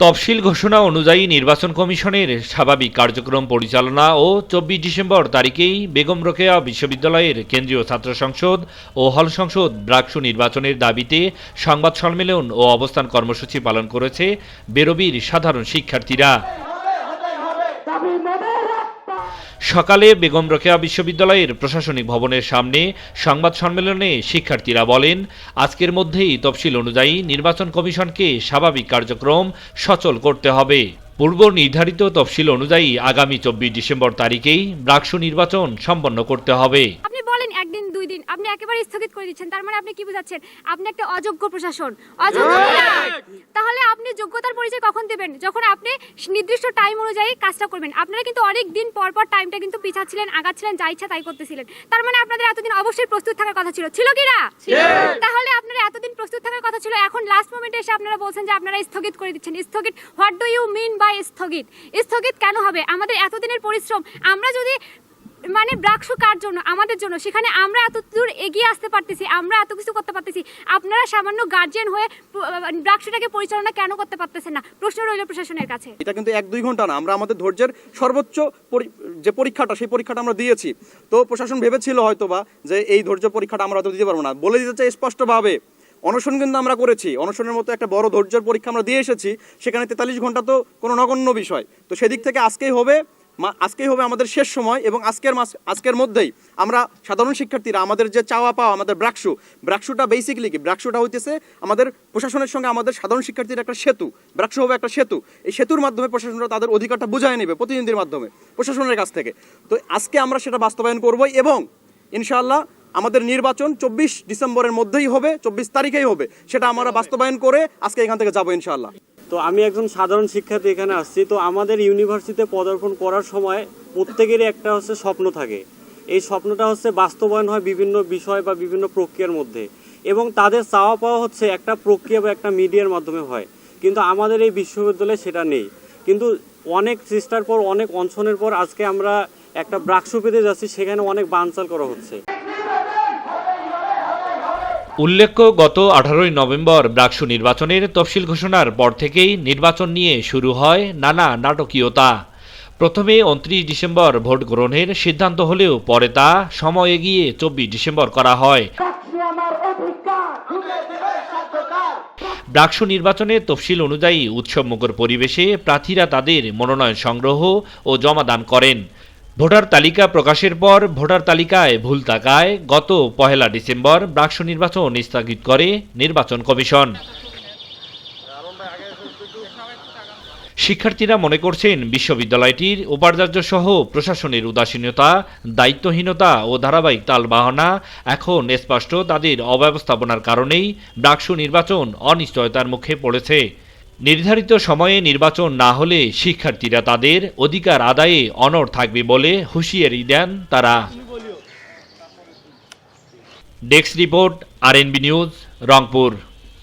তফসিল ঘোষণা অনুযায়ী নির্বাচন কমিশনের স্বাভাবিক কার্যক্রম পরিচালনা ও চব্বিশ ডিসেম্বর তারিখেই বেগম রোকেয়া বিশ্ববিদ্যালয়ের কেন্দ্রীয় ছাত্র সংসদ ও হল সংসদ ব্রাকসু নির্বাচনের দাবিতে সংবাদ সম্মেলন ও অবস্থান কর্মসূচি পালন করেছে বেরবির সাধারণ শিক্ষার্থীরা। সকালে বেগম রোকেয়া বিশ্ববিদ্যালয়ের প্রশাসনিক ভবনের সামনে সংবাদ সম্মেলনে শিক্ষার্থীরা বলেন, আজকের মধ্যেই তফসিল অনুযায়ী নির্বাচন কমিশনকে স্বাভাবিক কার্যক্রম সচল করতে হবে। পূর্ব নির্ধারিত তফসিল অনুযায়ী আগামী চব্বিশ ডিসেম্বর তারিখেই ব্রাকসু নির্বাচন সম্পন্ন করতে হবে। দুই দিন। আপনি একেবারে স্থগিত করে দিচ্ছেন। তার মানে আপনি কি বোঝাচ্ছেন? আপনি একটা অযোগ্য প্রশাসন। অযোগ্য তাহলে আপনি যোগ্যতার পরিচয় কখন দেবেন? যখন আপনি নির্দিষ্ট টাইম অনুযায়ী কাজটা করবেন। আপনারা কিন্তু অনেক দিন পর পর টাইমটা কিন্তু পিছাচ্ছিলেন আগাচ্ছিলেন যা ইচ্ছা তাই করতেছিলেন। তার মানে আপনাদের এতদিন অবশ্যই প্রস্তুত থাকার কথা ছিল। ছিল কি না? তাহলে আপনারা এতদিন প্রস্তুত থাকার কথা ছিল। এখন লাস্ট মোমেন্টে এসে আপনারা বলছেন যে আপনারা স্থগিত করে দিচ্ছেন। স্থগিত what do you mean by স্থগিত? স্থগিত কেন হবে? আমাদের এতদিনের পরিশ্রম। আমরা যদি মানে ব্রাকসু কার জন্য? আমাদের জন্য। সেখানে আমরা এত দূর এগিয়ে আসতে পারতেছি, আমরা এত কিছু করতে পারতেছি, আপনারা সামান্য গার্জিয়ান হয়ে ব্রাকসুটাকে পরিচালনা কেন করতে পারতেছেন না? প্রশ্ন রইল প্রশাসনের কাছে। এটা কিন্তু এক দুই ঘণ্টা না, আমরা আমাদের ধৈর্যের সর্বোচ্চ যে পরীক্ষাটা, সেই পরীক্ষাটা আমরা দিয়েছি। তো প্রশাসন ভেবেছিল হয়তোবা যে এই ধৈর্য পরীক্ষাটা আমরা হয়তো দিতে পারব না। বলে দিতে চাই স্পষ্টভাবে, অনশন কিন্তু আমরা করেছি। অনশনের মতো একটা বড় ধৈর্যের পরীক্ষা আমরা দিয়ে এসেছি, সেখানে তেতাল্লিশ ঘণ্টা তো কোনো নগণ্য বিষয়। তো সেদিক থেকে আজকেই হবে আজকেই হবে আমাদের শেষ সময় এবং আজকের মাস, আজকের মধ্যেই আমরা সাধারণ শিক্ষার্থীরা আমাদের যে চাওয়া পাওয়া, আমাদের ব্রাকসু ব্রাকসুটা বেসিক্যালি কি? ব্রাকসুটা হইতেছে আমাদের প্রশাসনের সঙ্গে আমাদের সাধারণ শিক্ষার্থীর একটা সেতু ব্রাকসু হবে একটা সেতু। এই সেতুর মাধ্যমে প্রশাসনরা তাদের অধিকারটা বুঝায় নেবে প্রতিনিধির মাধ্যমে, প্রশাসনের কাছ থেকে। তো আজকে আমরা সেটা বাস্তবায়ন করব এবং ইনশাআল্লাহ আমাদের নির্বাচন চব্বিশ ডিসেম্বরের মধ্যেই হবে, চব্বিশ তারিখেই হবে। সেটা আমরা বাস্তবায়ন করে আজকে এখান থেকে যাব ইনশাআল্লাহ। তো আমি একজন সাধারণ শিক্ষার্থী এখানে আসছি, তো আমাদের ইউনিভার্সিটিতে পদার্পণ করার সময় প্রত্যেকেরই একটা হচ্ছে স্বপ্ন থাকে। এই স্বপ্নটা হচ্ছে বাস্তবায়ন হয় বিভিন্ন বিষয় বা বিভিন্ন প্রক্রিয়ার মধ্যে এবং তাদের চাওয়া পাওয়া হচ্ছে একটা প্রক্রিয়া বা একটা মিডিয়ার মাধ্যমে হয়। কিন্তু আমাদের এই বিশ্ববিদ্যালয়ে সেটা নেই। কিন্তু অনেক চেষ্টার পর, অনেক অনশনের পর আজকে আমরা একটা ব্রাকসু পেতে যাচ্ছি, সেখানে অনেক বানচাল করা হচ্ছে। উল্লেখ্য, গত আঠারোই নভেম্বর ব্রাকসু নির্বাচনের তফসিল ঘোষণার পর থেকেই নির্বাচন নিয়ে শুরু হয় নানা নাটকীয়তা। প্রথমে উনত্রিশ ডিসেম্বর ভোট গ্রহণের সিদ্ধান্ত হলেও পরে তা সময় এগিয়ে চব্বিশ ডিসেম্বর করা হয়। ব্রাকসু নির্বাচনের তফসিল অনুযায়ী উৎসবমুখর পরিবেশে প্রার্থীরা তাদের মনোনয়ন সংগ্রহ ও জমাদান করেন। ভোটার তালিকা প্রকাশের পর ভোটার তালিকায় ভুল থাকায় গত পহেলা ডিসেম্বর ব্রাকসু নির্বাচন স্থগিত করে নির্বাচন কমিশন। শিক্ষার্থীরা মনে করছেন বিশ্ববিদ্যালয়টির উপাচার্য সহ প্রশাসনের উদাসীনতা, দায়িত্বহীনতা ও ধারাবাহিক তালবাহনা এখন স্পষ্ট তাদের অব্যবস্থাপনার কারণেই ব্রাকসু নির্বাচন অনিশ্চয়তার মুখে পড়েছে। নির্ধারিত সময়ে নির্বাচন না হলে শিক্ষার্থীরা তাদের অধিকার আদায়ে অনর থাকবে বলে হুঁশিয়ারি দেন তারা। ডেস্ক রিপোর্ট, আর নিউজ, রংপুর।